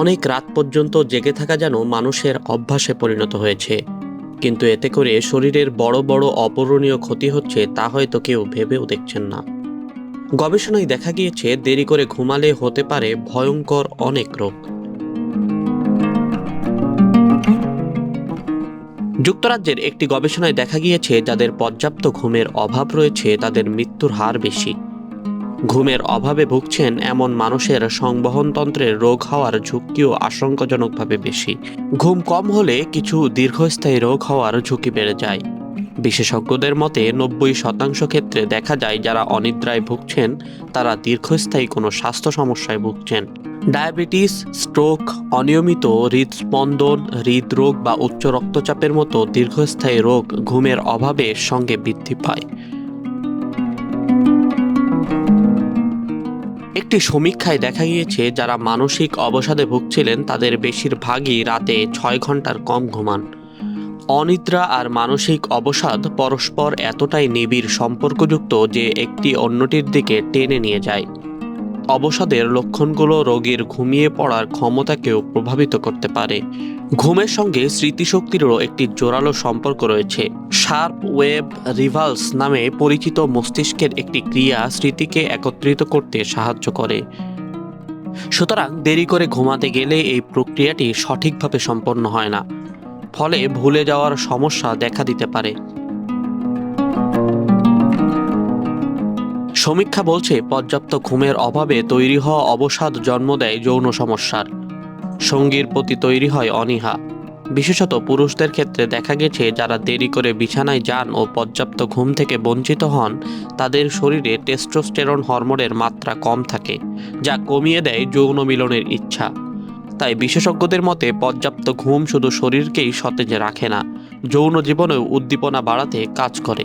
অনেক রাত পর্যন্ত জেগে থাকা যেন মানুষের অভ্যাসে পরিণত হয়েছে। কিন্তু এতে করে শরীরের বড় বড় অপূরণীয় ক্ষতি হচ্ছে তা হয়তো কেউ ভেবেও দেখছেন না। গবেষণায় দেখা গিয়েছে, দেরি করে ঘুমালে হতে পারে ভয়ঙ্কর অনেক রোগ। যুক্তরাজ্যের একটি গবেষণায় দেখা গিয়েছে, যাদের পর্যাপ্ত ঘুমের অভাব রয়েছে, তাদের মৃত্যুর হার বেশি। ঘুমের অভাবে ভুগছেন এমন মানুষের সংবহনতন্ত্রের রোগ হওয়ার ঝুঁকিও আশঙ্কাজনকভাবে বেশি। ঘুম কম হলে কিছু দীর্ঘস্থায়ী রোগ হওয়ার ঝুঁকি বেড়ে যায়। বিশেষজ্ঞদের মতে নব্বই শতাংশ ক্ষেত্রে দেখা যায় যারা অনিদ্রায় ভুগছেন, তারা দীর্ঘস্থায়ী কোনো স্বাস্থ্য সমস্যায় ভুগছেন। ডায়াবেটিস, স্ট্রোক, অনিয়মিত হৃদস্পন্দন, হৃদরোগ বা উচ্চ রক্তচাপের মতো দীর্ঘস্থায়ী রোগ ঘুমের অভাবে সঙ্গে বৃদ্ধি পায়। একটি সমীক্ষায় দেখা গিয়েছে, যারা মানসিক অবসাদে ভুগছিলেন, তাদের বেশিরভাগই রাতে ছয় ঘণ্টার কম ঘুমান। অনিদ্রা আর মানসিক অবসাদ পরস্পর এতটাই নিবিড় সম্পর্কযুক্ত যে একটি অন্যটির দিকে টেনে নিয়ে যায়। অবসাদের লক্ষণগুলো রোগীর ঘুমিয়ে পড়ার ক্ষমতাকেও প্রভাবিত করতে পারে। ঘুমের সঙ্গে স্মৃতিশক্তিরও একটি জোরালো সম্পর্ক রয়েছে। শার্প ওয়েব রিভালস নামে পরিচিত মস্তিষ্কের একটি ক্রিয়া স্মৃতিকে একত্রিত করতে সাহায্য করে। সুতরাং দেরি করে ঘুমাতে গেলে এই প্রক্রিয়াটি সঠিকভাবে সম্পন্ন হয় না, ফলে ভুলে যাওয়ার সমস্যা দেখা দিতে পারে। সমীক্ষা বলছে, পর্যাপ্ত ঘুমের অভাবে তৈরি হওয়া অবসাদ জন্ম দেয় যৌন সমস্যার। সঙ্গীর প্রতি তৈরি হয় অনীহা। বিশেষত পুরুষদের ক্ষেত্রে দেখা গেছে, যারা দেরি করে বিছানায় যান ও পর্যাপ্ত ঘুম থেকে বঞ্চিত হন, তাদের শরীরে টেস্টোস্টেরন হরমোনের মাত্রা কম থাকে, যা কমিয়ে দেয় যৌন মিলনের ইচ্ছা। তাই বিশেষজ্ঞদের মতে, পর্যাপ্ত ঘুম শুধু শরীরকেই সতেজ রাখে না, যৌন জীবনেও উদ্দীপনা বাড়াতে কাজ করে।